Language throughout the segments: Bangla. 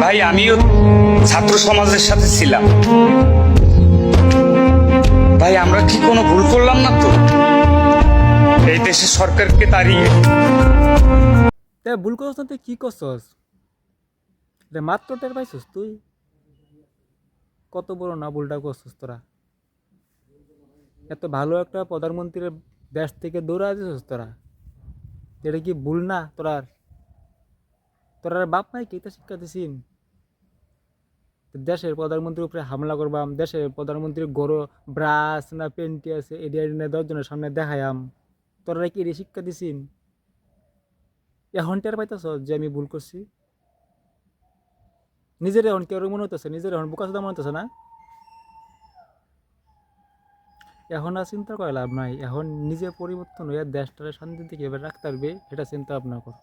ভাই, আমিও ছাত্র সমাজের সাথে ছিলাম। ভাই, আমরা কি কোনো ভুল করলাম না তো? এই দেশের সরকারকে তাড়িয়ে। তে, ভুল করছ না তুই? কি করছস? রে, মাত্র টের পাইছস তুই? কত বড় না ভুলটা করছস তোরা? এত ভালো একটা প্রধানমন্ত্রীর দেশ থেকে দৌড়া দিছস তোরা? এটা কি ভুল না তোরার? তোরার বাপ নাই কি? তা শিক্ষা দিছিন দেশের প্রধানমন্ত্রীর উপরে হামলা করবাম দেশের প্রধানমন্ত্রীর গরো ব্রাশ, না পেন্টি আছে এডিয়া না দশজনের সামনে দেখায়াম। তোরা কি শিক্ষা দিছিন এখন টের পাইতেছ যে আমি ভুল করছি? নিজের এখন কেউ মনে হইতেছে? নিজের এখন বোকা মনে হইতেছে না? এখন আর চিন্তা করে লাভ নাই। এখন নিজে পরিবর্তন হয়ে দেশটারে শান্তিতে কীভাবে রাখতে পারবে, এটা চিন্তা ভাবনা কর।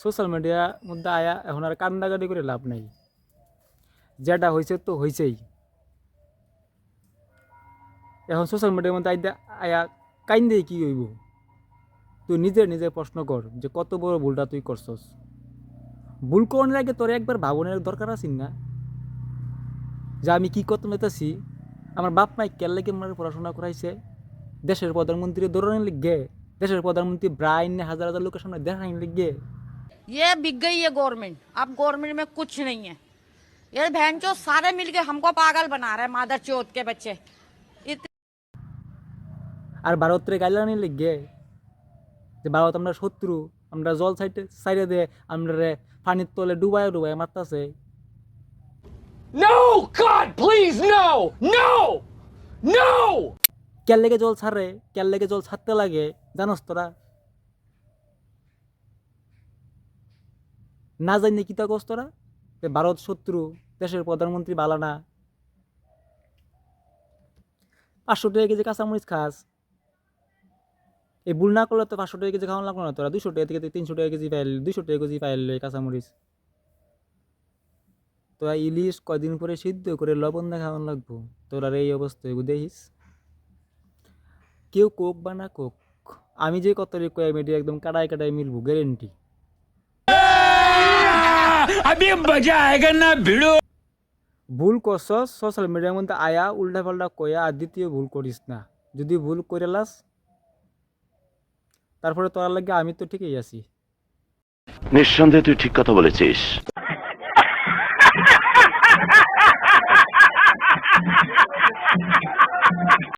সোশ্যাল মিডিয়ার মধ্যে আয়া এখন আর কান্দাকাটি করে লাভ নাই। যেটা হয়েছে তো হয়েছেই এখন সোশ্যাল মিডিয়ার মধ্যে আইদা আয়া কাইন দিয়ে কী হইব? তুই নিজে নিজে প্রশ্ন কর যে কত বড় ভুলটা তুই করছস। ভুল করার আগে তোর একবার ভাবনের দরকার আছে না? যে আমি কি করতে মেতেছি আমার বাপ মাই কেল লেগে মানে পড়াশোনা করাইছে। দেশের প্রধানমন্ত্রী দৌড়ানি লিগে দেশের প্রধানমন্ত্রী ব্রাইন হাজার হাজার লোকের সামনে দেখানি লিগে ये बिक गई है गवर्नमेंट अब गवर्नमेंट में कुछ नहीं है ये बहन चो सारे मिलके हमको पागल बना रहे हैं मादर चौथ के बच्चे इत... আর ভারতের গাইলানি লিগে যে ভারত আমরা শত্রু আমরা জল সাইডে সাইডে দিয়ে আমরা রে পানির তলে ডুবাই ডুবাই মারতাছে No! God, please, no! No! No! কেল লেগে জল ছাড়ে কেল লেগে জল ছাড়তে লাগে জানোস তোরা না জানি কিতা কস তোরা? যে ভারত শত্রু, দেশের প্রধানমন্ত্রী বালানা পাঁচশো টাকা কেজি কাঁচামরিচ খাস। এই ভুল না করলে তো পাঁচশো টাকা কেজি খাওয়ানো লাগল না তোরা? দুশো টাকা থেকে তিনশো টাকা কেজি পাইল দুশো টাকা কেজি পাইল এই কাঁচামরিচ। তোরা ইলিশ কয়দিন পরে সিদ্ধ করে লবণ দিয়ে খাওয়ানো লাগবো? তোরা এই অবস্থা এগুলো দেখিস। কেউ কোক বা না কোক? আমি যে কত কয়ে মেডি একদম কাটায় কাটায় মিলবো গ্যারেন্টি अभी मजा आएगा ना भिड़ो ভুল করছস সোশ্যাল মিডিয়ার মধ্যে আয়া উল্টা পাল্টা কয়া আর দ্বিতীয় ভুল করিস না যদি ভুল করে লাস তারপরে তোর লাগে আমি তো ঠিকই আছি নিঃসন্দেহে তুই ঠিক কথা বলেছিস